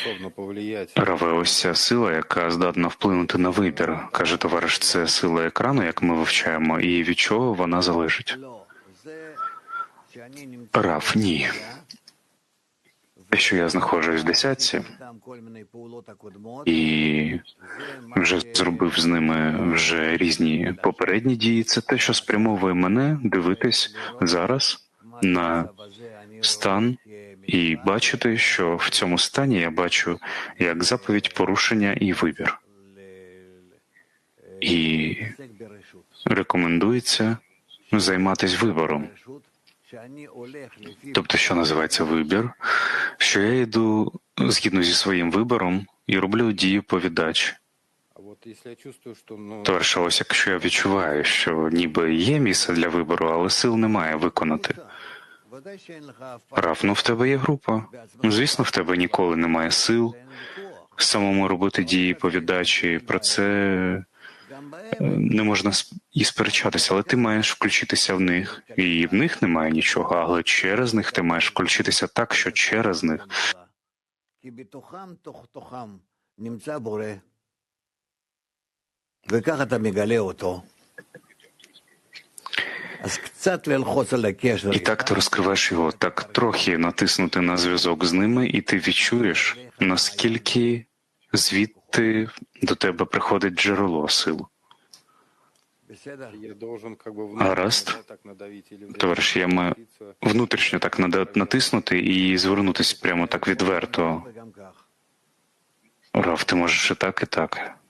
способна повлиять. Раве, ось ця сила, яка здатна вплинути на вибір. Каже товариш, це сила екрану, як ми вивчаємо, і від чого вона залежить. Рав, ні. Те, що я знаходжусь в десятці, і вже зробив з ними вже різні попередні дії. Це те, що спрямовує мене дивитись зараз на стан і бачити, що в цьому стані я бачу як заповідь порушення і вибір. І рекомендується займатися вибором. Тобто, що називається вибір, що я йду згідно зі своїм вибором і роблю дію по віддачі. А от якщо я що ну Товариша, ось якщо я відчуваю, що ніби є місце для вибору, але сил немає виконати. Рав, ну в тебе є група. Ну, звісно, в тебе ніколи немає сил самому робити дії по віддачі. Про це е, не можна сп- і сперечатися, але ти маєш включитися в них, і в них немає нічого, але через них ти маєш включитися так, що через них כי בתוכם תוך תוכם נמצא בורא, וכך אתה מגלה אותו. І так ти розкриваєш його, так трохи натиснути на зв'язок з ними, і ти відчуєш, наскільки звідти до тебе приходить джерело сил. Гаразд, товариш, я маю внутрішньо так натиснути і звернутися прямо так відверто. Рав, ти можеш і так, і так.